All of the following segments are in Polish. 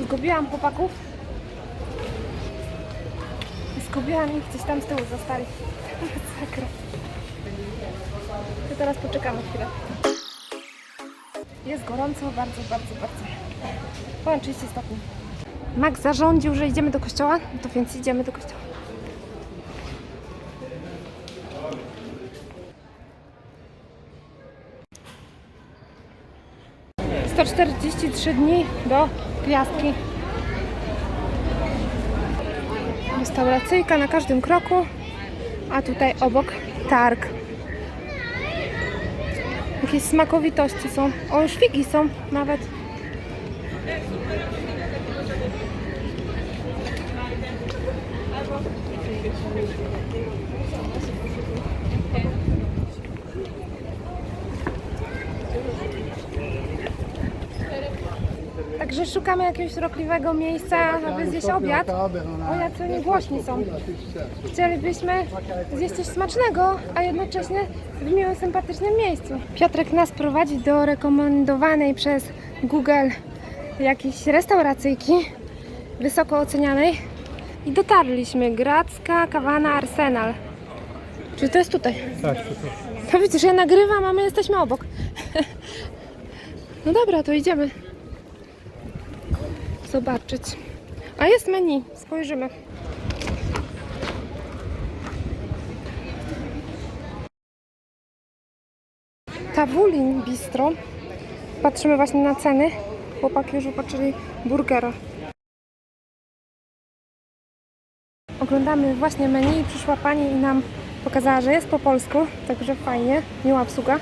Zgubiłam chłopaków. Zgubiłam ich, gdzieś tam z tyłu zostali. Masakra. To teraz poczekamy chwilę. Jest gorąco, bardzo, bardzo, bardzo. Ponad 30 stopni. Max zarządził, że idziemy do kościoła, to więc idziemy do kościoła. Sto czterdzieści trzy dni do gwiazdki. Restauracyjka na każdym kroku, a tutaj obok targ. Jakieś smakowitości są. O, figi są nawet. Szukamy jakiegoś urokliwego miejsca, aby zjeść obiad. O, jacy głośni są. Chcielibyśmy zjeść coś smacznego, a jednocześnie w miłym, sympatycznym miejscu. Piotrek nas prowadzi do rekomendowanej przez Google jakiejś restauracyjki, wysoko ocenianej. I dotarliśmy. Gracka Kawana Arsenal. Czy to jest tutaj? Tak, to. No widzisz, ja nagrywam, a my jesteśmy obok. No dobra, to idziemy. Zobaczyć. A jest menu, spojrzymy. Tawulin Bistro. Patrzymy właśnie na ceny. Chłopaki już zobaczyli burgera. Oglądamy właśnie menu i przyszła pani i nam pokazała, że jest po polsku, także fajnie, miła obsługa.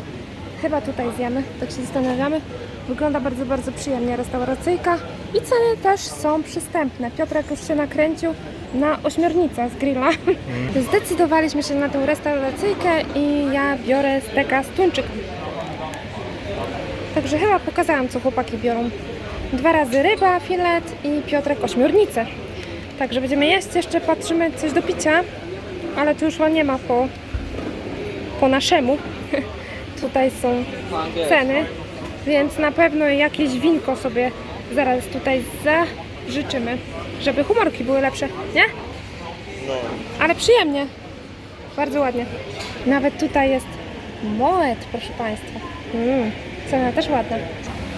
Chyba tutaj zjemy, tak się zastanawiamy. Wygląda bardzo, bardzo przyjemnie restauracyjka i ceny też są przystępne. Piotrek już się nakręcił na ośmiornicę z grilla. Zdecydowaliśmy się na tę restauracyjkę i ja biorę steka z tuńczyk. Także chyba pokazałam, co chłopaki biorą. Dwa razy ryba, filet i Piotrek ośmiornicę. Także będziemy jeść, jeszcze patrzymy coś do picia, ale tu już nie ma po, po naszemu. tutaj są ceny, więc na pewno jakieś winko sobie zaraz tutaj zażyczymy, żeby humorki były lepsze, nie? Ale przyjemnie, bardzo ładnie. Nawet tutaj jest moet, proszę Państwa. Mm, cena też ładna.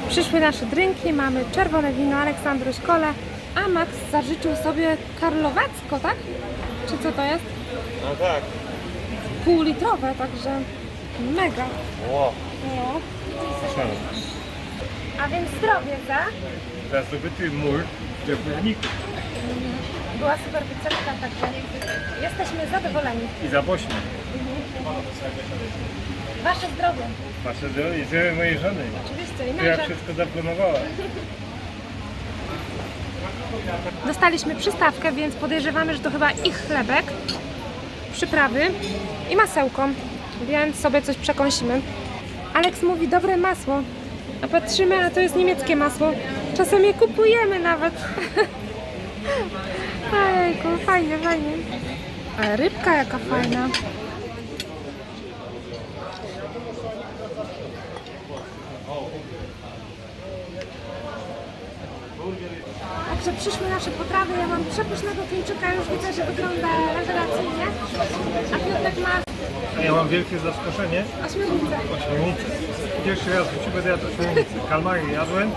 Przyszły nasze drinki, mamy czerwone wino Aleksandruś Kole, a Max zażyczył sobie karlowacko, tak? Czy co to jest? No tak. Półlitrowe, także mega. Ło, No. Słyszałem. A więc zdrowie za. Za zdobyty mur w górniku Była super wyceczka, także jesteśmy zadowoleni. i za Bośnię. Wasze zdrowie. Wasze zdrowie i zdrowie mojej żony. Oczywiście i Która męża. wszystko zaplanowała. Dostaliśmy przystawkę, więc podejrzewamy, że to chyba ich chlebek, przyprawy i masełko, więc sobie coś przekąsimy. Alex mówi dobre masło, a patrzymy, a to jest niemieckie masło. Czasem je kupujemy nawet. Ojejku, fajnie, fajnie. Ale rybka jaka fajna. Także przyszły nasze potrawy. Ja mam przepysznego tuńczyka, już widzę, że wygląda rewelacyjnie. A Piotrek ma Ja mam wielkie zaskoczenie. Ośmiornicę. Pierwszy raz w życiu będę jadł ośmiornicę. Kalmary jadłem,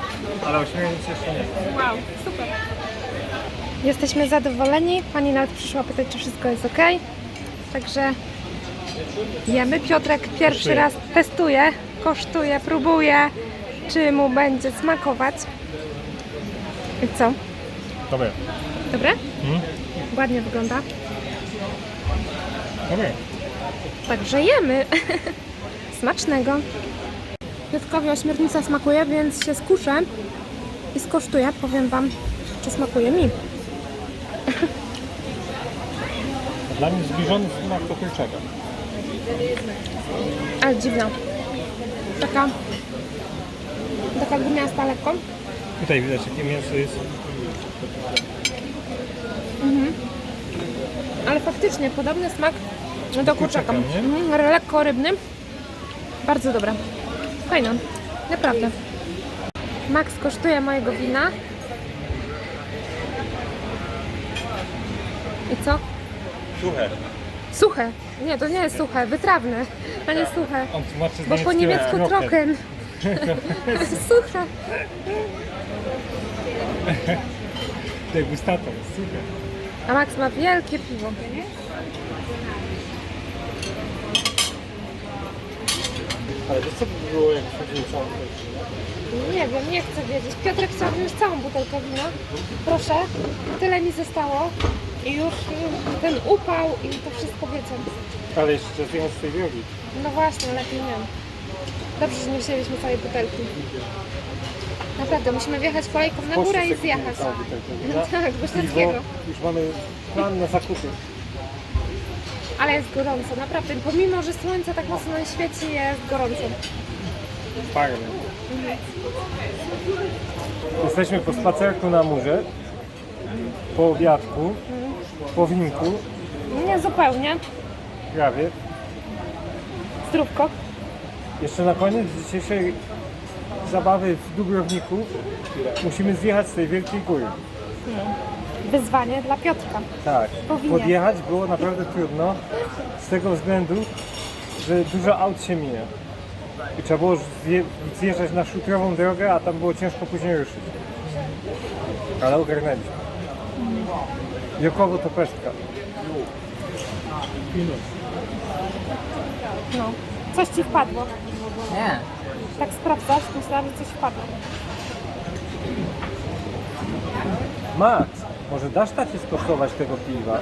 ale ośmiornicy jeszcze nie. Wow, super. Jesteśmy zadowoleni. Pani nawet przyszła pytać, czy wszystko jest ok. Także jemy. Piotrek pierwszy raz testuje, kosztuje, próbuje, czy mu będzie smakować. I co? Dobre. Dobre? Hmm? Ładnie wygląda. Dobre. Także jemy. Smacznego. Piotrkowi ośmiornica smakuje, więc się skuszę i skosztuję. Powiem Wam, czy smakuje mi. Dla mnie zbliżony smak do kurczaka. Ale dziwna. Taka, taka gumiasta lekko. Tutaj widać jakie mięso jest. Ale faktycznie podobny smak no do kurczaka. Mhm, Lekko rybny. Bardzo dobra. Fajna. Naprawdę. Max kosztuje mojego wina. I co? Suche. Suche. Nie, to nie jest suche. Wytrawne, a nie suche. On tłumaczy Bo po niemiecku niemieckiego suche. Degustator, suche. A Max ma wielkie piwo. Ale to co by było, jak wchodzimy całą Nie wiem, nie chcę wiedzieć. Piotrek chciał wziąć całą butelkę wina. Proszę, tyle mi zostało. I już y, ten upał i to wszystko wiecie. Ale jeszcze zjechać z tej drogi. No właśnie, lepiej nie. Dobrze, że nie wzięliśmy całej butelki. Naprawdę, musimy wjechać kolejką na górę i zjechać. Tak, Bośniackiego. Już mamy plan na zakupy. Ale jest gorąco, naprawdę. Pomimo, że słońce tak mocno świeci, jest gorąco. Fajne. Jesteśmy po spacerku na murze, po obiadku, po winku, Nie zupełnie. prawie. Zdrówko. Jeszcze na koniec dzisiejszej zabawy w Dubrowniku musimy zjechać z tej wielkiej góry. Wyzwanie dla Piotrka. Tak. Powinien. Podjechać było naprawdę trudno z tego względu, że dużo aut się mija. I trzeba było zje- zjeżdżać na szutrową drogę, a tam było ciężko później ruszyć. Ale ogarnęliśmy. Jokowo to pestka. No. Coś ci wpadło. Nie. Tak sprawdzasz, myślałam, że coś wpadło. Max, może dasz tacie skosztować tego piwa?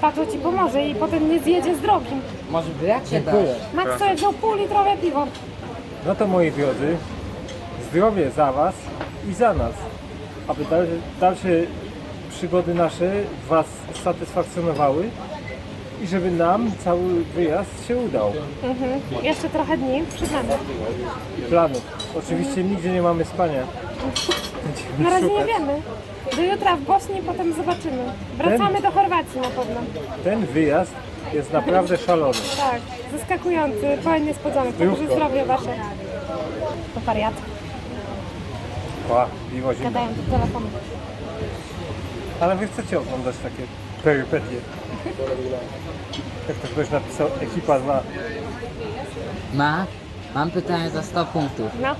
Tato ci pomoże i potem nie zjedzie z drogi. Może by jak się Dziękuję. Max sobie wziął pół litrowe piwo. No to moi drodzy, zdrowie za Was i za nas, aby dalsze, dalsze przygody nasze Was satysfakcjonowały i żeby nam cały wyjazd się udał. Mhm. Jeszcze trochę dni przed nami. Planów. Oczywiście nigdzie nie mamy spania. Na razie nie Szukać. wiemy. Do jutra w Bośni, potem zobaczymy. Wracamy do Chorwacji na pewno. Ten wyjazd jest naprawdę szalony. Tak, zaskakujący, pełen niespodzianek. Także Zdrówko. zdrowie wasze. To wariat. Ła, piwo zimne. Gadają do telefonu. Ale wy chcecie oglądać takie perypetie. Jak to ktoś napisał, ekipa 2. Ma? Mam pytanie za 100 punktów. No,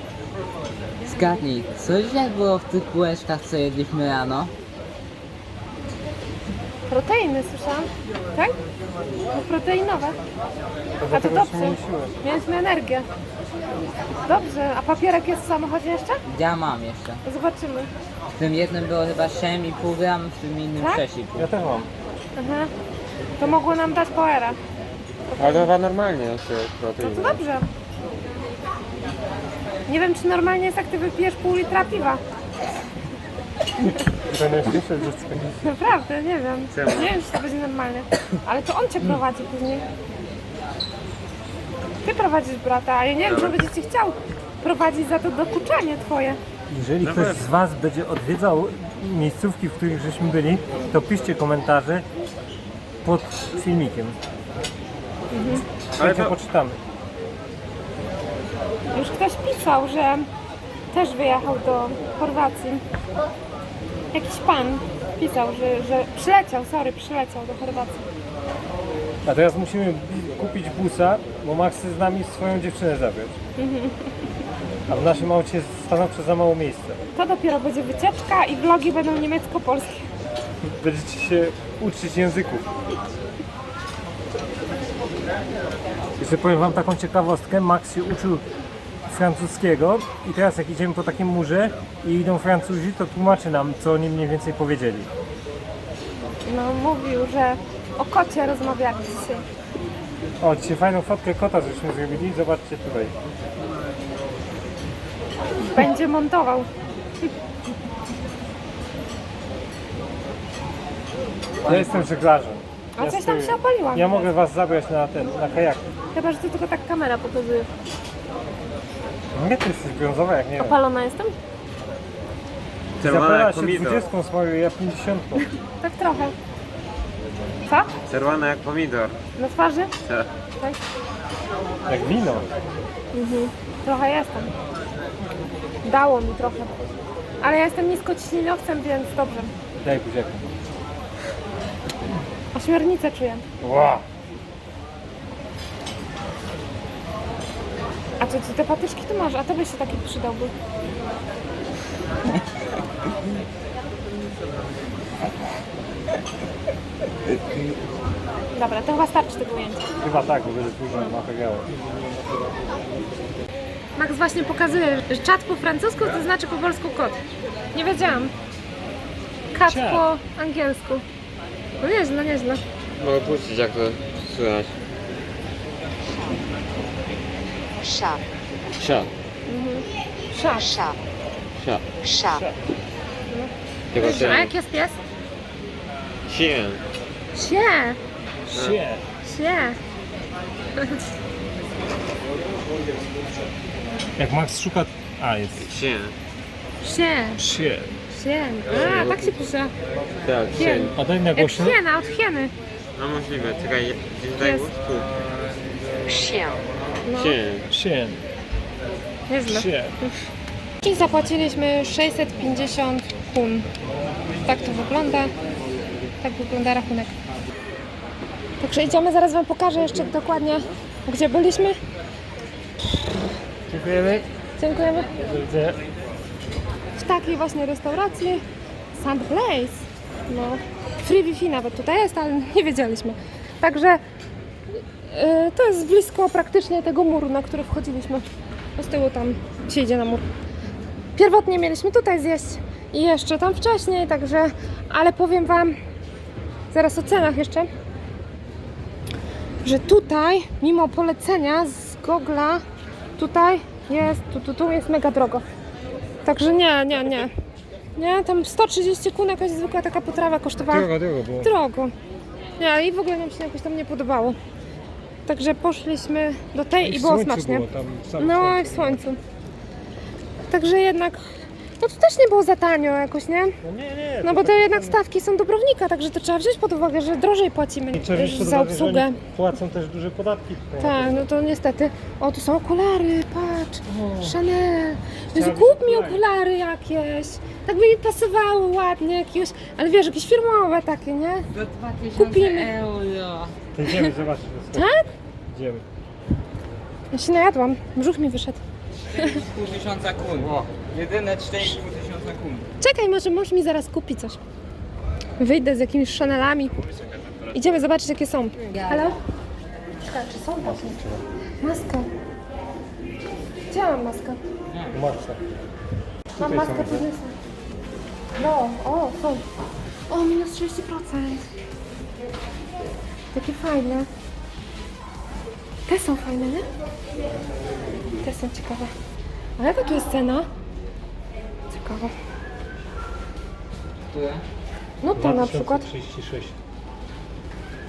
Zgadnij, co dzisiaj było w tych bułeczkach, co jedliśmy rano? proteiny słyszałam. Tak? No, proteinowe. A to dobrze. Mieliśmy energię. Dobrze, a papierek jest w samochodzie jeszcze? Ja mam jeszcze. Zobaczymy. W tym jednym było chyba 7,5 gram, w tym innym Tak? 6,5. Ja też mam. Aha. To mogło nam dać poera. Ale to chyba normalnie się No proteiny. to dobrze. Nie wiem, czy normalnie jest, jak ty wypijesz pół litra piwa. To dziecko. Naprawdę, nie wiem. Czemu? Nie wiem, czy to będzie normalne. Ale to on cię prowadzi później. Ty prowadzisz brata, a ja nie wiem, czy będzie cię chciał prowadzić za to dokuczanie twoje. Jeżeli ktoś z Was będzie odwiedzał miejscówki, w których żeśmy byli, to piszcie komentarze pod filmikiem. Ale Ale to to- poczytamy. Już ktoś pisał, że też wyjechał do Chorwacji. Jakiś pan pisał, że, że przyleciał, sorry, przyleciał do Chorwacji. A teraz musimy kupić busa, bo Max chce z nami swoją dziewczynę zabrać. A w naszym aucie jest stanowczo za mało miejsca. To dopiero będzie wycieczka i vlogi będą niemiecko-polskie. Będziecie się uczyć języków. Jeszcze powiem Wam taką ciekawostkę. Max się uczył francuskiego i teraz jak idziemy po takim murze i idą Francuzi, to tłumaczy nam, co oni mniej więcej powiedzieli. No, mówił, że o kocie rozmawiali dzisiaj. O, dzisiaj fajną fotkę kota żeśmy zrobili. Zobaczcie tutaj. Będzie montował. Ja jestem żeglarzem. A Ja coś tam stoję- się opaliłam. Ja mogę Was zabrać na ten, na kajak. Chyba, że to tylko tak kamera pokazuje. Nie, ty jesteś brązowa jak nie wiem. Opalona jestem? Czerwona Zapala jak się pomidor. 20 smaruję, ja 50. Tak trochę. Co? Czerwona jak pomidor. Na twarzy? Tak. Tak. Jak wino. Trochę jestem. Dało mi trochę. Ale ja jestem niskociśnieniowcem, więc dobrze. Daj buziaku. Ośmiornicę czuję. Ła! A co ty te patyczki tu masz? A to by się taki przydałby. Dobra, to chyba starczy tego ujęcia. Chyba tak, bo będzie dużo materiału. Max właśnie pokazuje, że czat po francusku to znaczy po polsku kot. Nie wiedziałam. Kat Ciat. po angielsku. No nieźle, nieźle. Mogę puścić jak to słychać. Chat, Sia, Szat. chat, sia. chat, Tylko A się... jak jest pies? Sie. Sie. Sie. Jak Max szuka... A, jest. Sie. Sie. Sie. Sie. A, tak się pisze. Tak, sie. Hien. A daj na Jak głośno. hiena, od hieny. No możliwe, czekaj, gdzieś daj Jest. głos tu. No, Sie. Sie. nieźle. Sie. I zapłaciliśmy 650 kun. Tak to wygląda. Tak wygląda rachunek. Także idziemy, zaraz Wam pokażę jeszcze dokładnie, gdzie byliśmy. Dziękujemy. Dziękujemy. W takiej właśnie restauracji Sand Blaze. No, free Wi-Fi nawet tutaj jest, ale nie wiedzieliśmy. Także to jest blisko praktycznie tego muru, na który wchodziliśmy. No Z tyłu tam się idzie na mur. Pierwotnie mieliśmy tutaj zjeść i jeszcze tam wcześniej, także, ale powiem Wam zaraz o cenach jeszcze, że tutaj, mimo polecenia z Google'a, tutaj jest, tu, tu, tu jest mega drogo. Także nie, nie, nie. Nie, tam 130 kun jakaś zwykła taka potrawa kosztowała Drogo, drogo było. drogo. Nie, i w ogóle nam się jakoś tam nie podobało. Także poszliśmy do tej i, w było smacznie. Było tam No i w słońcu. Także jednak, to też nie było za tanio jakoś, nie? No nie, nie. No to bo te tak- jednak stawki są Dobrownika, także to trzeba wziąć pod uwagę, że drożej płacimy I trzeba wziąć pod za uwagę, że obsługę. oni Płacą też duże podatki tutaj. Tak, no to niestety. O, tu są okulary, patrz. Chanel. Jezu, Trzeba kup mi okulary jakieś. Tak by mi pasowały ładnie jakieś, ale wiesz, jakieś firmowe takie, nie? Do 2000 Kupimy. euro. To idziemy zobaczyć. Tak? Idziemy. Ja się najadłam, brzuch mi wyszedł. 4,5 tysiąca kun. Jedyne 4,5 tysiąca kun. Czekaj, może mąż mi zaraz kupi coś. Wyjdę z jakimiś Chanelami. Idziemy zobaczyć, jakie są. Halo? Czekaj, czy są takie? Maska. Gdzie mam maskę? Marca. Mam maskę podniosę. No, o, są. O, minus 30%. Takie fajne. Te są fajne, nie? Te są ciekawe. A jaka tu jest cena? Ciekawe. Które? No to na przykład. 36.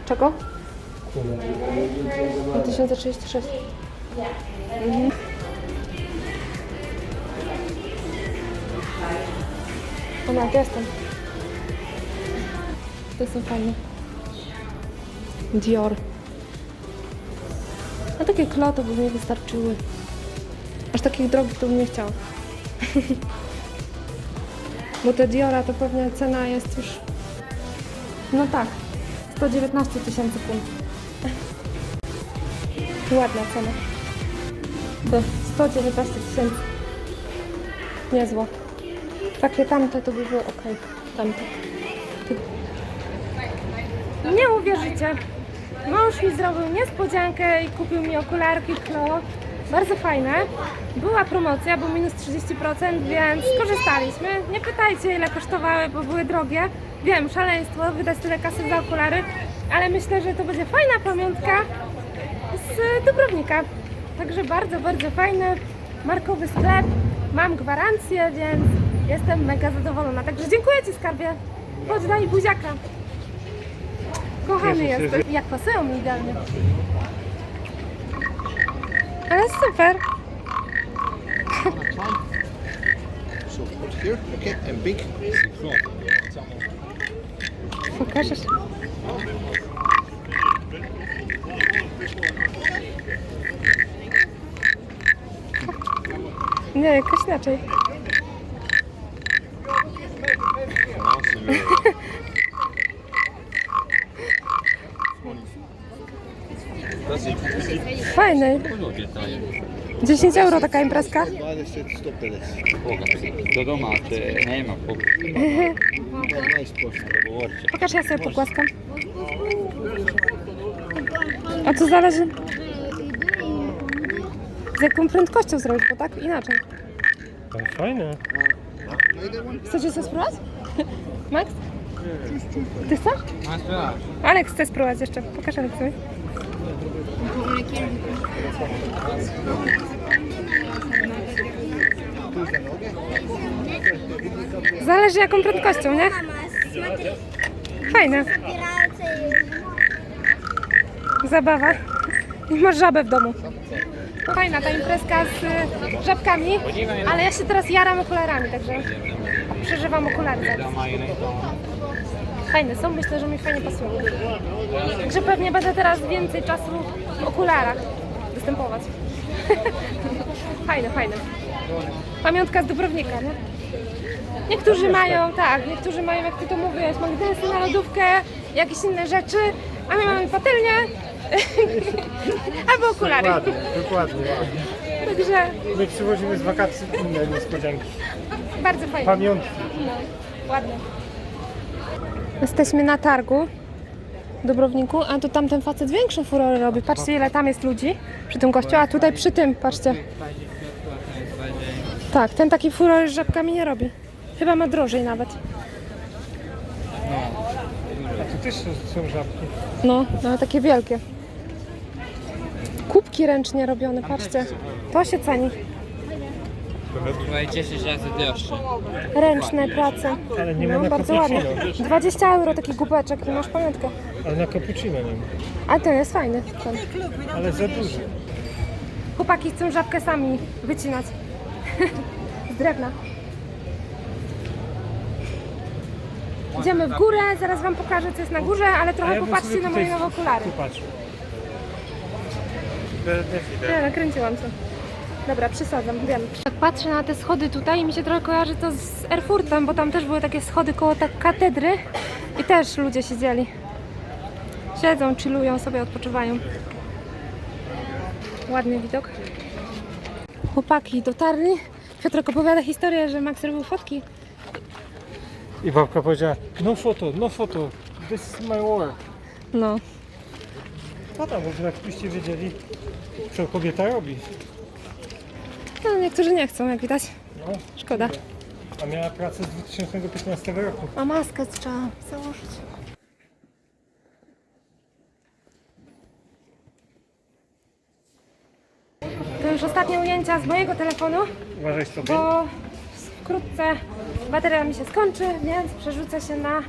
Czego? 2036. Mhm. O, no, to jestem. To są fajne. Dior. A takie kloty by mi wystarczyły. Aż takich drogich to bym nie chciała. Bo te Diora to pewnie cena jest już... No tak. 119 tysięcy kun. Ładna cena. To 119 tysięcy. Niezła. Takie tamte to by było ok. Tamte. Nie uwierzycie. Mąż mi zrobił niespodziankę i kupił mi okularki Klo. Bardzo fajne. Była promocja, był minus 30%, więc skorzystaliśmy. Nie pytajcie ile kosztowały, bo były drogie. Wiem, szaleństwo wydać tyle kasy za okulary, ale myślę, że to będzie fajna pamiątka z Dubrownika. Także bardzo, bardzo fajny, markowy sklep. Mam gwarancję, więc jestem mega zadowolona. Także dziękuję Ci skarbie. Chodź daj buziaka. Kochany Cieszę się, jestem. Jak pasują mi idealnie. Ale super. So put here, okay, and big. Pokażesz? Nie, jakoś inaczej. Fajny. 10 euro taka imprezka. 20 stoppeles. Do domate nema po Pokaż, ja sobie pogłaskam. A to zależy z jaką prędkością zrobić, bo tak inaczej. No, fajne. Chcecie coś spróbować? Max? Ty chcesz? Ma. Aleks chce spróbować jeszcze. Pokaż Aleksowi. Zależy jaką prędkością, nie? Fajne. Zabawa. I masz żabę w domu. Fajna ta imprezka z y, żabkami, ale ja się teraz jaram okularami, także przeżywam okulary. Fajne są, myślę, że mi fajnie pasują. Także pewnie będę teraz więcej czasu w okularach występować. fajne, fajne. Pamiątka z Dubrownika, nie? Niektórzy mają, tak, niektórzy mają, jak ty to mówisz, magnesy na lodówkę, jakieś inne rzeczy, a my mamy patelnię albo okulary. Dokładnie, dokładnie. Także My przywozimy z wakacji inne niespodzianki. bardzo fajnie. Pamiątki. No, ładnie. Jesteśmy na targu w Dubrowniku, a tu tamten facet większą furorę robi. Patrzcie ile tam jest ludzi przy tym gościu, a tutaj przy tym, patrzcie. Tak, ten taki furor z żabkami nie robi. Chyba ma drożej nawet. A tu też są, są żabki. No, no takie wielkie. Kubki ręcznie robione, patrzcie. To się ceni. Tutaj 10 razy droższe. Ręczne prace. Ale nie ma No, na bardzo ładnie. cappuccino. 20 euro taki kubeczek i masz pamiątkę. Ale na cappuccino nie ma. A ten jest fajny. Ten. Ale za duży. Chłopaki chcą żabkę sami wycinać. Z drewna. Idziemy w górę, zaraz wam pokażę co jest na górze, ale trochę ja popatrzcie na moje nowe okulary. Tu patrz. Te- też idę. Nie, nakręciłam się. Dobra, przesadzam, wiem. Tak patrzę na te schody tutaj i mi się trochę kojarzy to z Erfurtem, bo tam też były takie schody koło tak katedry i też ludzie siedzieli. Siedzą, chillują sobie, odpoczywają. Ładny widok. Chłopaki dotarli. Piotrek opowiada historię, że Max robił fotki. I babka powiedziała, no foto, no foto, this is my work. No, No tam, może jakbyście wiedzieli, co kobieta robi. no niektórzy nie chcą, jak widać. No, Szkoda. a miała pracę z 2015 roku. A maskę trzeba założyć. To już ostatnie ujęcia z mojego telefonu, Uważaj sobie. bo wkrótce bateria mi się skończy, więc przerzucę się na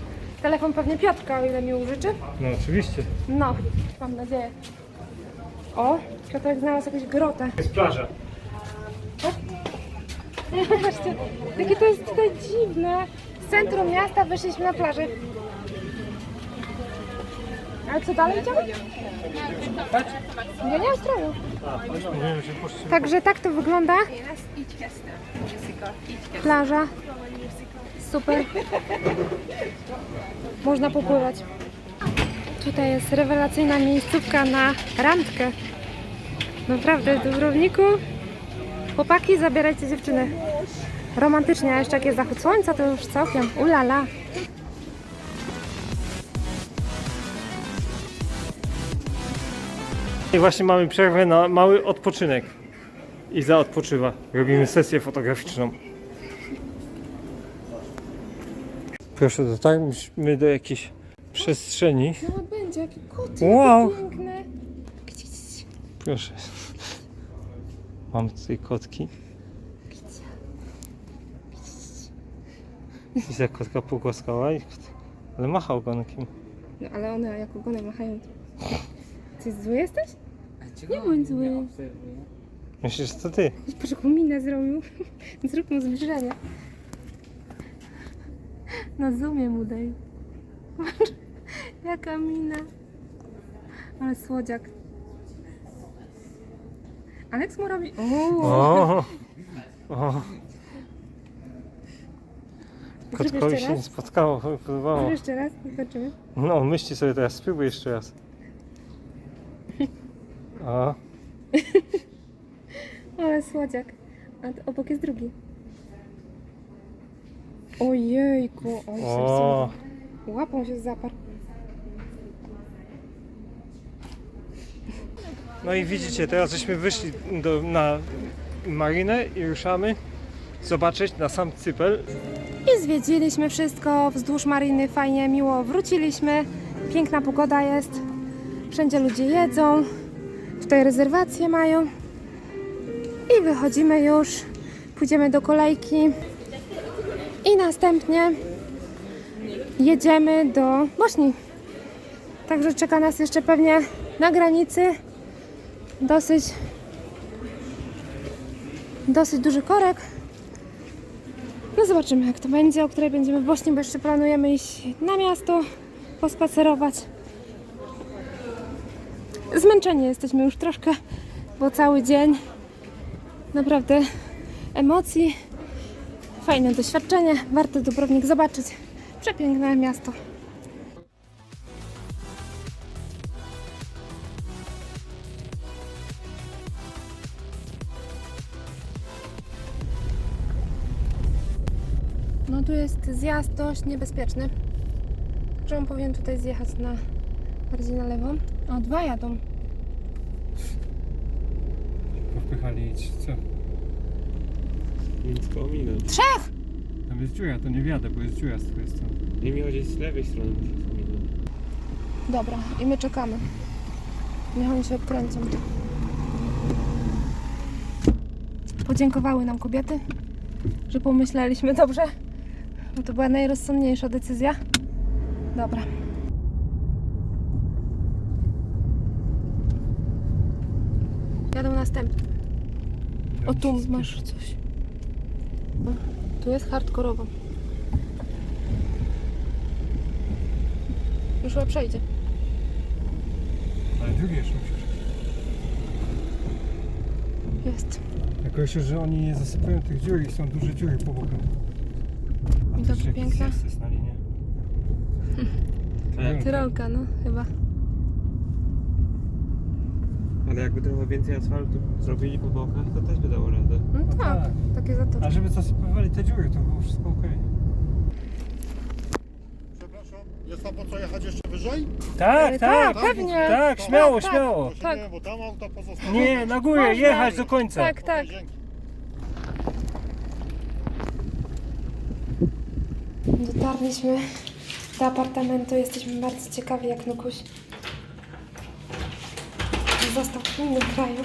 telefon pewnie Piotrka, o ile mi użyczy. No oczywiście. No, mam nadzieję. O, Piotrek znalazł jakąś grotę. Jest plaża. Zobaczcie, jakie to jest tutaj dziwne. Z centrum miasta wyszliśmy na plażę. Ale co dalej idziemy? Ja nie mam stroju. Nie wiem, że poszli. Także tak to wygląda. Plaża. Super. Można popływać. Tutaj jest rewelacyjna miejscówka na randkę. Naprawdę, w Dubrowniku. Chłopaki, zabierajcie dziewczyny. Romantycznie, a jeszcze jak jest zachód słońca, to już całkiem ulala. I właśnie mamy przerwę na mały odpoczynek. Iza odpoczywa. Robimy sesję fotograficzną. Proszę, dotarliśmy do jakiejś przestrzeni. No będzie, jakie koty, Wow. piękne. Proszę. Mam tutaj kotki. Iza kotka pogłaskała, i kot- ale macha ogonkiem. No ale one jak ogonem machają. Ty zły jesteś? Nie bądź zły. Myślisz, że to ty? Patrz jaką minę zrobił. Zrób mu zbliżenie. Na zoomie mu daj. Jaka mina. Ale słodziak. Aleks mu robi... O, Kotkowi się nie spotkało, podobało. jeszcze raz, zobaczymy. No, myśli sobie teraz, spróbuj jeszcze raz. O, Ale słodziak. A obok jest drugi. Ojejku, oni O, Łapą się zaparł. no i widzicie, teraz żeśmy wyszli do, na marinę i ruszamy zobaczyć na sam Cypel. I zwiedziliśmy wszystko wzdłuż mariny, fajnie, miło wróciliśmy. Piękna pogoda jest, wszędzie ludzie jedzą, tutaj rezerwacje mają. I wychodzimy już, pójdziemy do kolejki i następnie jedziemy do Bośni. Także czeka nas jeszcze pewnie na granicy dosyć dosyć duży korek. No zobaczymy jak to będzie, o której będziemy w Bośni, bo jeszcze planujemy iść na miasto, pospacerować. Zmęczeni jesteśmy już troszkę, bo cały dzień naprawdę emocji. Fajne doświadczenie, warto Dubrownik zobaczyć. Przepiękne miasto. No tu jest zjazd dość niebezpieczny. Że on powinien tutaj zjechać na bardziej na lewo. O, dwa jadą. Popychali co? Więc go ominąć. Trzech! Tam jest dziura, to nie wiadę, bo jest dziura z twojej strony. Nie mi chodzi z lewej strony musisz ominąć. Dobra, i my czekamy. Niech oni się odkręcą. Podziękowały nam kobiety, że pomyśleliśmy dobrze. Bo to była najrozsądniejsza decyzja. Dobra. Jadą następne. O, tu masz coś. Tu jest hardkorowo. Już chyba przejdzie. Ale drugie jeszcze musisz. Jest. Jako jeszcze, że oni nie zasypują tych dziur i są duże dziury po bokach. A I też jakiś piękne. zjazd jest na linie. Tak, Tyrolka, no chyba. Ale jakby trochę więcej asfaltu zrobili po bokach, to też by dało radę. No No tak, tak. takie A zatoczki. żeby zasypywali te dziury, to było wszystko okej. Przepraszam, jest tam po co jechać jeszcze wyżej? Tak, tak, tak, pewnie. tak, śmiało, tak. śmiało. Tak. nie, bo tam auta pozostały. Nie, na górę, Można. jechać do końca. Tak, tak. Dzięki. Dotarliśmy do apartamentu. Jesteśmy bardzo ciekawi, jak Nukuś został w innym kraju.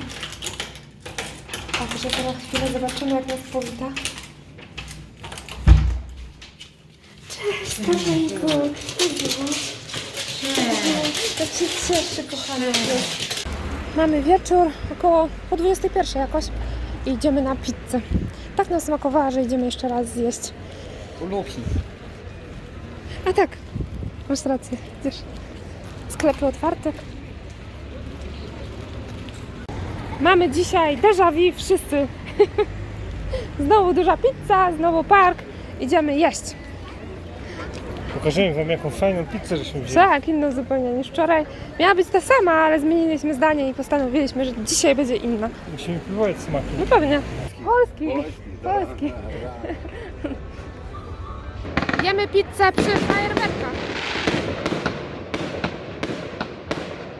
Także to na chwilę zobaczymy, jak nas powita. Cześć! Cześć! Tak się cieszę, kochany. Mamy wieczór, około po 21 jakoś i idziemy na pizzę. Tak nam smakowała, że idziemy jeszcze raz zjeść. Uluki. A tak, masz rację, widzisz. Sklepy otwarte. Mamy dzisiaj déjà vu wszyscy. znowu duża pizza, znowu park. Idziemy jeść. Pokażemy wam jaką fajną pizzę żeśmy wzięli. Tak, inną zupełnie niż wczoraj. Miała być ta sama, ale zmieniliśmy zdanie i postanowiliśmy, że dzisiaj będzie inna. Musimy próbować smaki. No pewnie. Polski. Polski. Jemy pizzę przy fajerwerkach.